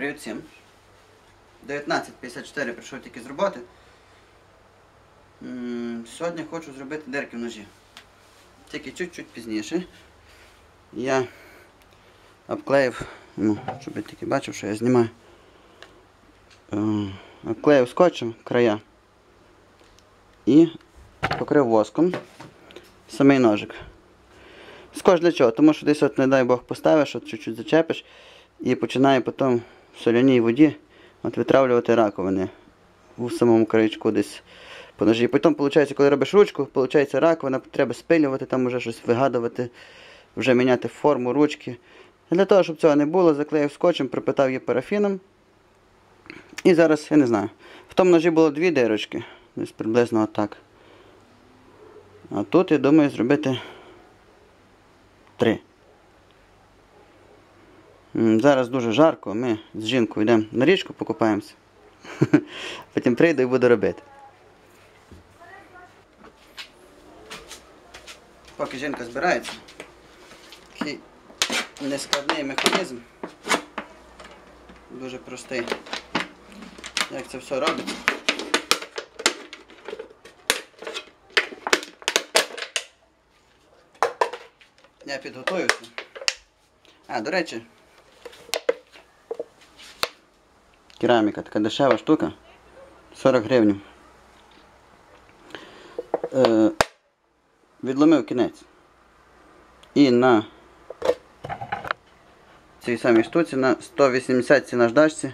Привіт всім. 19.54 прийшов тільки з роботи. Сьогодні хочу зробити дирки в ножі. Тільки чуть-чуть пізніше. Я обклеїв, ну, щоб я тільки бачив, що я знімаю. Е, Обклеїв скотчем края і покрив воском самий ножик. Скотч для чого? Тому що десь, не дай Бог, поставиш, от чуть-чуть зачепиш і починає потім в соляній воді от, витравлювати раковини у самому краєчку десь по ножі. Потім, виходить, коли робиш ручку, виходить раковина, треба спилювати, там вже щось вигадувати, вже міняти форму ручки. Для того, щоб цього не було, заклеїв скотчем, припитав її парафіном. І зараз, я не знаю. В тому ножі було дві дирочки, десь приблизно отак. А тут я думаю зробити три. Зараз дуже жарко, ми з жінкою йдемо на річку, покупаємося. Потім прийду і буду робити. Поки жінка збирається, такий нескладний механізм. Дуже простий. Як це все робиться. Я підготуюся. А, до речі. Кераміка, така дешева штука. 40 гривень. Е, відломив кінець. І на цій самій штуці на 180 ці наждачці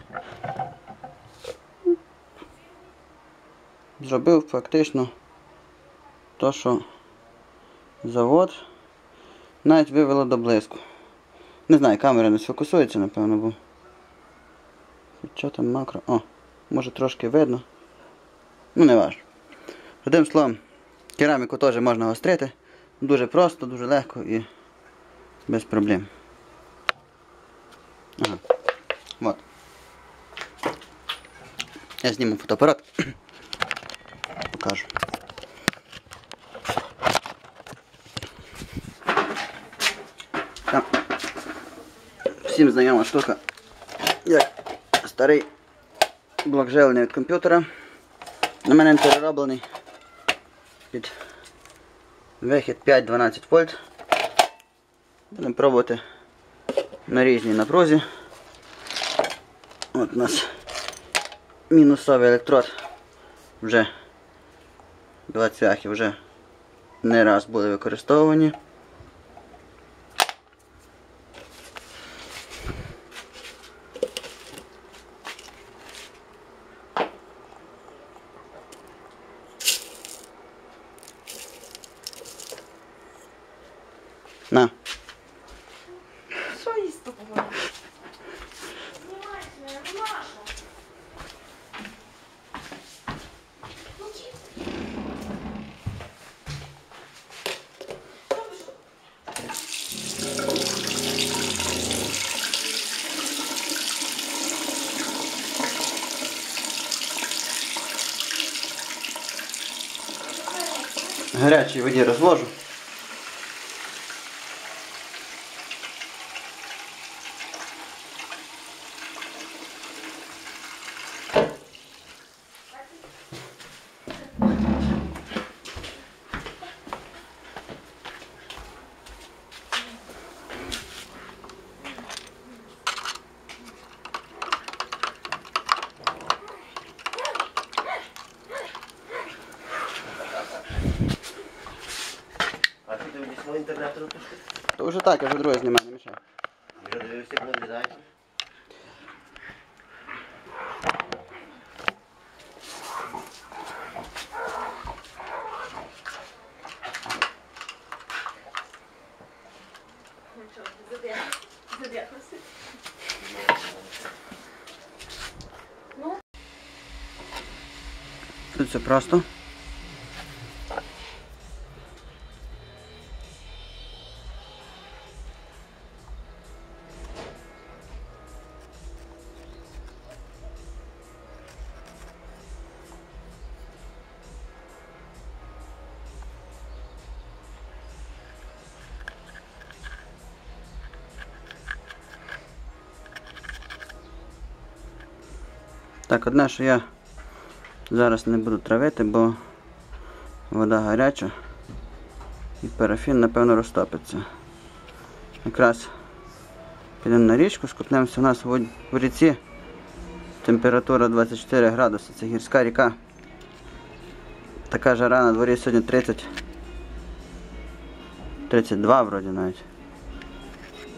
зробив фактично то, що завод навіть вивело до блиску. Не знаю, камера не сфокусується, напевно, бо. Що там макро? О, може трошки видно. Ну, не важно. Одним словом, кераміку теж можна гострити. Дуже просто, дуже легко і без проблем. Ага. Вот. Я зніму фотоапарат. Покажу. Там всім знайома штука, як старий блок живлення від комп'ютера. На мене він перероблений під вихід 5-12 вольт. Будемо пробувати на різній напрузі. От у нас мінусовий електрод вже два цвяхи вже не раз були використовувані. На. Що їсть такого? Знімайте, не наша. Ну, ті. В гарячій воді розвожу. А ти дивишся на інтернет робиш? Вже так, я вже друге знімаю, не мішай. Вже дивився. Задихався. Тут все просто. Так, одне, що я зараз не буду травити, бо вода гаряча і парафін, напевно, розтопиться. Якраз підемо на річку, скупнемося. У нас в ріці температура 24 градуси, це гірська ріка. Така жара на дворі сьогодні 30. 32 вроді навіть.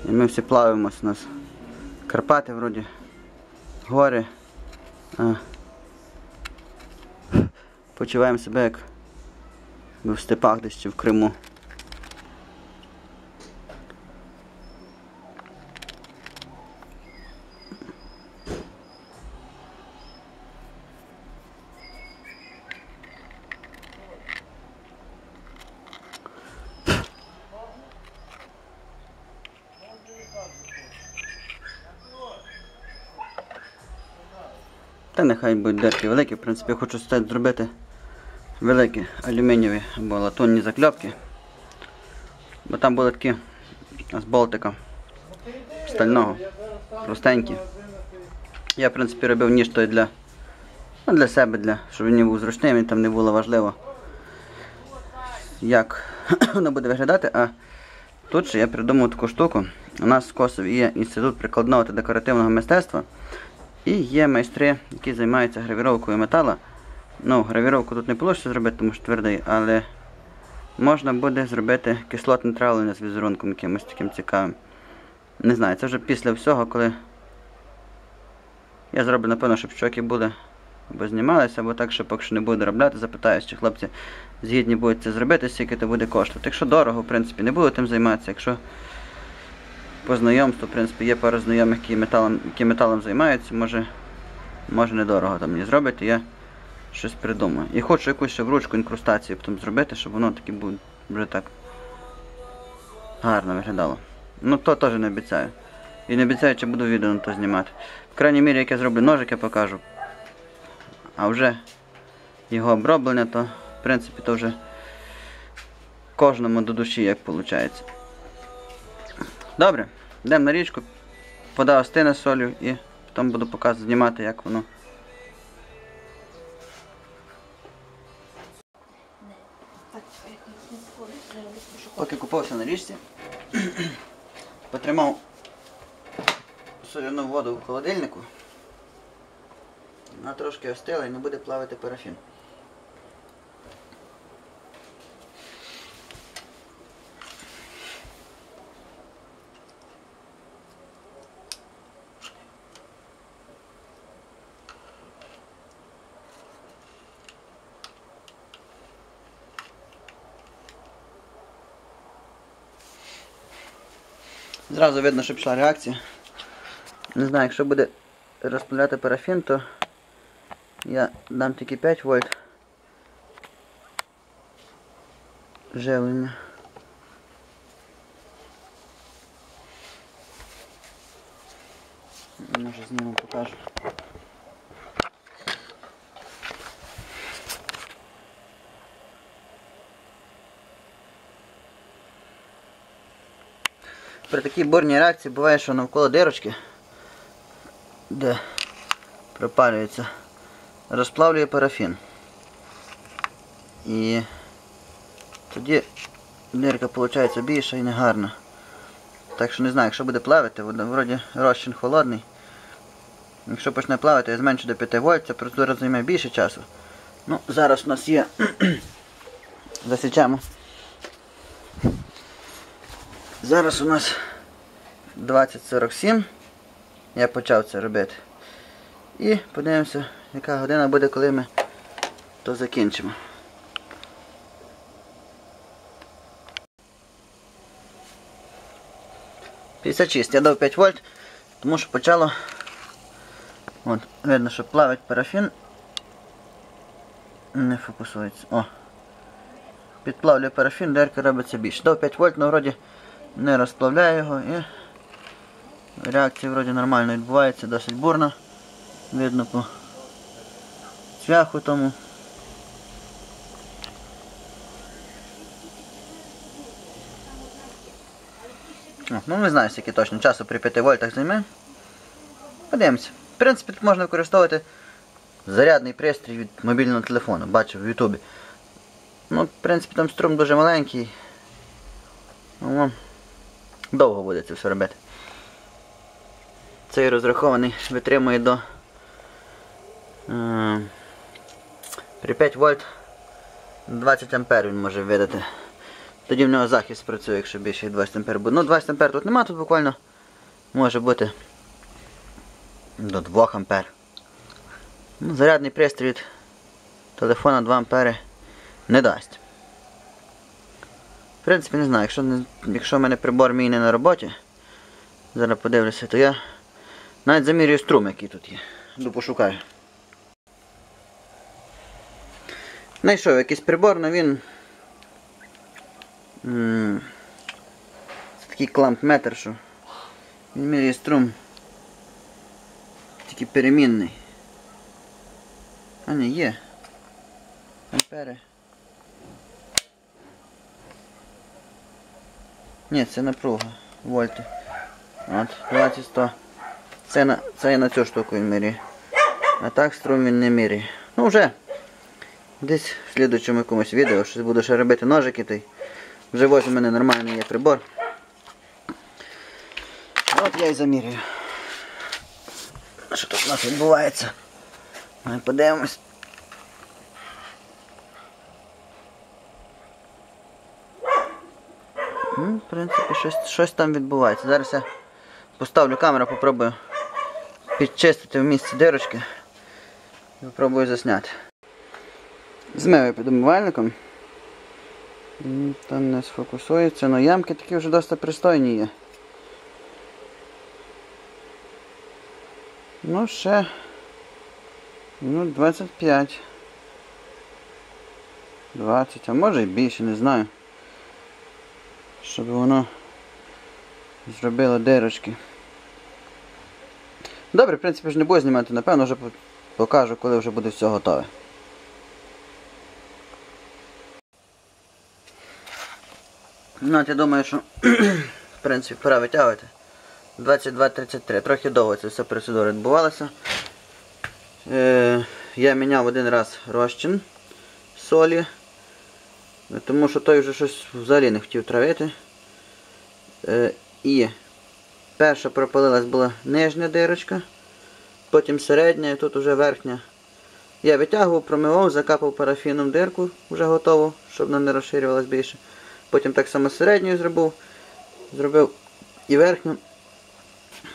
І ми всі плаваємось у нас. Карпати вроді. Гори. Почуваємо себе як в степах десь чи в Криму. Та нехай будуть дерки великі, в принципі, я хочу стати зробити великі алюмінієві або латунні закльопки. Бо там були такі з болтика стального, простенькі. Я, в принципі, робив ніж той для, ну, для себе, для, щоб він не був зручним, і там не було важливо, як воно буде виглядати. А тут ще я придумав таку штуку. У нас в Косові є інститут прикладного та декоративного мистецтва. І є майстри, які займаються гравіровкою металу. Ну, гравіровку тут не вийде зробити, тому що твердий, але можна буде зробити кислотне травлення з візерунком якимось таким цікавим. Не знаю, це вже після всього, коли я зроблю, напевно, щоб щоки були або знімалися, або так, що поки що не буду робляти, запитаю, чи хлопці згідні будуть це зробити, скільки це буде коштувати. Якщо дорого, в принципі, не буду тим займатися. Якщо по знайомству, в принципі, є пара знайомих, які металом, які металом займаються, може, може недорого там мені зробити, я щось придумаю. І хочу якусь ще вручку інкрустацію потім зробити, щоб воно таки буде вже так гарно виглядало. Ну то теж не обіцяю. І не обіцяю, чи буду відео на то знімати. В крайній мірі, як я зроблю ножик, я покажу. А вже його оброблення, то в принципі то вже кожному до душі як виходить. Добре, йдемо на річку, вода остине солью і потім буду показувати, знімати, як воно. Поки купався на річці, потримав соляну воду в холодильнику. Вона трошки остила і не буде плавати парафін. Зразу видно, що пішла реакція. Не знаю, якщо буде розпиляти парафін, то я дам тільки 5 вольт живлення. Може зніму покажу. При такій бурній реакції буває, що навколо дирочки, де пропалюється, розплавлює парафін. І тоді дирка виходить більша і негарна. Так що не знаю, якщо буде плавити, вроді розчин холодний. Якщо почне плавати, я зменшу до 5 вольт, ця процедура займе більше часу. Ну, зараз у нас є. Засічемо. Зараз у нас 20.47. Я почав це робити. І подивимося, яка година буде, коли ми то закінчимо. П'ятдесят шість. Я дав 5 вольт, тому що почало. От, видно, що плавить парафін. Не фокусується. О. Підплавлює парафін, дерка робиться більше. Дав 5 вольт, але вроді не розплавляю його і реакція вроді нормально відбувається, досить бурна. Видно по цвяху тому. О, Ну не знаю, скільки точно часу при 5 вольтах займе. Подивимося. В принципі, тут можна використовувати зарядний пристрій від мобільного телефону. Бачив в Ютубі. Ну, в принципі, там струм дуже маленький. Ну, довго буде це все робити. Цей розрахований витримує до е, при 5 вольт 20 ампер він може видати. Тоді в нього захист працює, якщо більше як 20 ампер буде. Ну 20 ампер тут нема, тут буквально може бути до 2 ампер. Ну, зарядний пристрій від телефона 2 ампери не дасть. Принципі, не знаю, якщо, не, якщо в мене прибор мій не на роботі, зараз подивлюся, то я навіть замірюю струм, який тут є. Йду пошукаю. Знайшов якийсь прибор, але він. Це такий клампметр, що він міряє струм. Тільки перемінний. А не є. Ампери. Ні, це напруга. Вольти. От, 20 100. Це на, це на цю штуку він міряє. А так струм він не міряє. Ну вже. Десь в слідучому якомусь відео щось буду ще робити ножики, то й вже ось мене нормальний є прибор. От я і замірюю. Що тут у нас відбувається? Ми подивимось. Ну, в принципі, щось, щось там відбувається. Зараз я поставлю камеру, попробую підчистити в місці дирочки. І попробую засняти. Змиваю під умивальником. Там не сфокусується, але ямки такі вже досить пристойні є. Ну, ще. Ну, 25. 20, а може і більше, не знаю. Щоб воно зробило дирочки. Добре, в принципі, ж не буду знімати, напевно, вже покажу, коли вже буде все готове. Ну, я думаю, що в принципі пора витягувати. 22.33. Трохи довго ця вся процедура відбувалася. Е, я міняв один раз розчин солі, тому що той вже щось взагалі не хотів травити. Е, і перша пропалилась була нижня дирочка, потім середня і тут вже верхня. Я витягував, промивав, закапав парафіном дирку, вже готово, щоб вона не розширювалась більше. Потім так само середньою зробив, зробив і верхню.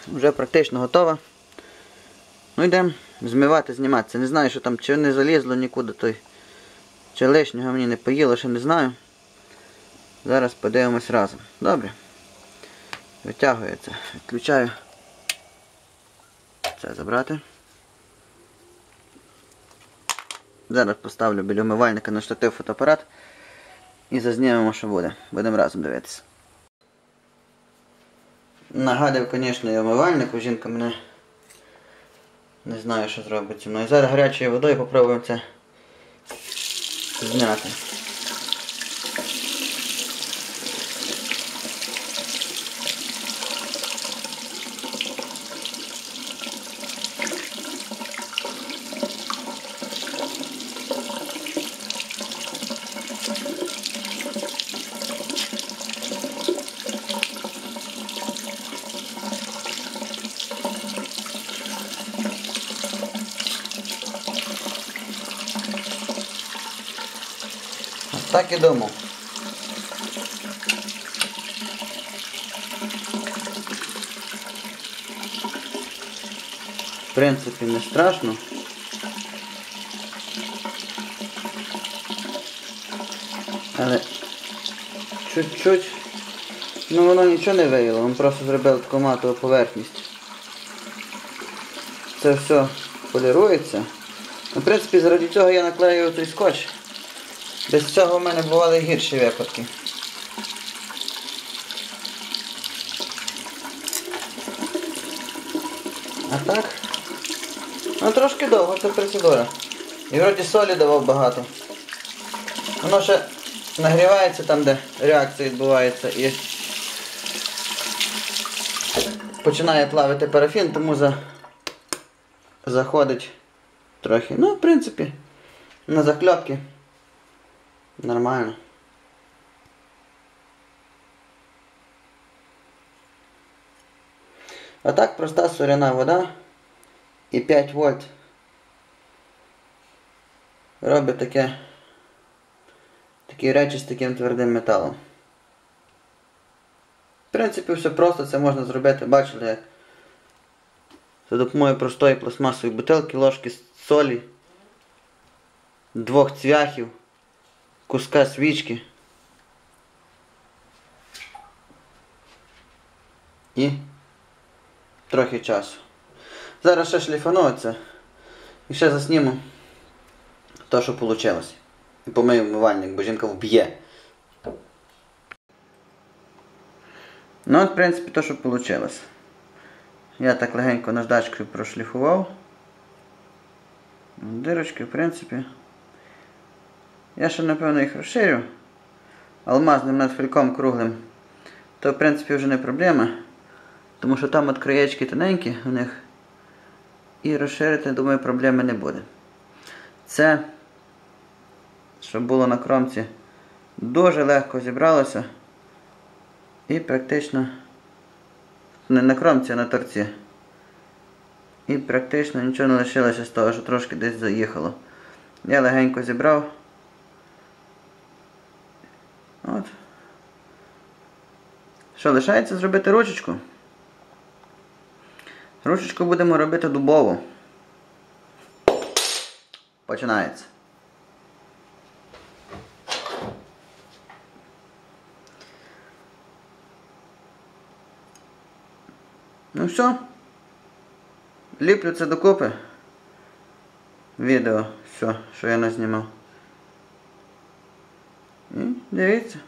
Вже практично готова. Ну йдемо змивати, зніматися. Не знаю, що там, чи не залізло нікуди той. Чи лишнього мені не поїло, ще не знаю. Зараз подивимось разом. Добре. Витягується. Відключаю. Це забрати. Зараз поставлю біля умивальника на штатив фотоапарат і зазнімемо, що буде. Будемо разом дивитися. Нагадав, звісно, і умивальнику, жінка мене не знаю, що зробить зі мною. Зараз гарячою водою попробуємо це зняти. Так і думав. В принципі, не страшно. Але чуть-чуть, ну воно нічого не виявило, воно просто зробило таку матову поверхність. Це все полірується. Ну, В принципі, заради цього я наклею цей скотч. Без цього в мене бували гірші випадки. А так? Ну трошки довго ця процедура. І вроді солі давав багато. Воно ще нагрівається там, де реакція відбувається і починає плавити парафін, тому за... заходить трохи. Ну, в принципі, на закльопки нормально. А так проста соляна вода і 5 вольт робить таке, такі речі з таким твердим металом. В принципі, все просто, це можна зробити, бачили, як за допомогою простої пластмасової бутилки, ложки солі, двох цвяхів, куска свічки і трохи часу. Зараз ще шліфану і ще засніму те, що вийшло. І помию вмивальник, бо жінка вб'є. Ну от, в принципі, те, що вийшло. Я так легенько наждачкою прошліфував. Дирочки, в принципі. Я ще, напевно, їх розширю. Алмазним надфільком круглим. То, в принципі, вже не проблема. Тому що там от краєчки тоненькі у них. І розширити, думаю, проблеми не буде. Це, що було на кромці, дуже легко зібралося. І практично не на кромці, а на торці. І практично нічого не лишилося з того, що трошки десь заїхало. Я легенько зібрав. От. Що, лишається зробити ручечку? Ручечку будемо робити дубову. Починається. Ну все. Ліплю це докупи. Відео, все, що я назнімав. І дивіться.